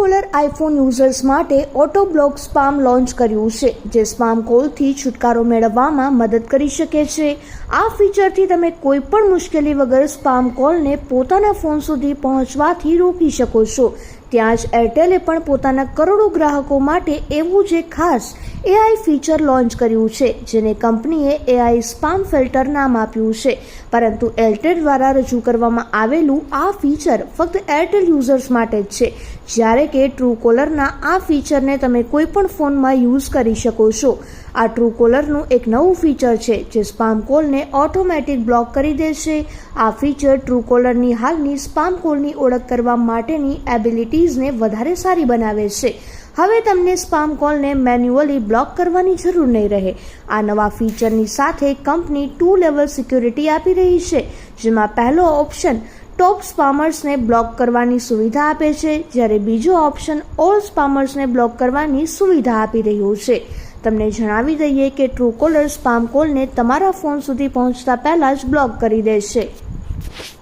Caller iPhone users માટે auto block spam launch કર્યું છે, જે સ્પામ કોલથી છુટકારો મેળવવામાં મદદ કરી શકે છે. આ ફીચરથી તમે કોઈ પણ મુશ્કેલી વગર સ્પામ કોલને પોતાના ફોન સુધી પહોંચવાથી રોકી શકો છો. ત્યાં જ એરટેલે પણ પોતાના કરોડો ગ્રાહકો માટે એવું જ ખાસ એઆઈ ફીચર લોન્ચ કર્યું છે, જેને કંપનીએ એઆઈ સ્પામ ફિલ્ટર નામ આપ્યું છે. પરંતુ એરટેલ દ્વારા રજૂ કરવામાં આવેલું આ ફીચર ફક્ત એરટેલ યુઝર્સ માટે જ છે. જ્યારે કે ટ્રુ કોલરના આ ફીચરને તમે કોઈપણ ફોનમાં યુઝ કરી શકો છો. આ ટ્રુ કોલરનું એક નવું ફીચર છે, જે સ્પામ કોલને ઓટોમેટિક બ્લોક કરી દેશે. આ ફીચર ટ્રુ કોલરની હાલની સ્પામ કોલની ઓળખ કરવા માટેની એબિલિટીઝને વધારે સારી બનાવે છે. હવે તમને સ્પામ કોલને મેન્યુઅલી બ્લોક કરવાની જરૂર નહીં રહે. આ નવા ફીચરની સાથે કંપની ટુ લેવલ સિક્યુરિટી આપી રહી છે, જેમાં પહેલો ઓપ્શન ટોપ સ્પામર્સને બ્લોક કરવાની સુવિધા આપે છે, જ્યારે બીજો ઓપ્શન ઓલ સ્પામર્સને બ્લોક કરવાની સુવિધા આપી રહ્યું છે. તમને જણાવી દઈએ કે ટ્રુકોલર સ્પામ કોલને તમારા ફોન સુધી પહોંચતા પહેલાં જ બ્લોક કરી દેશે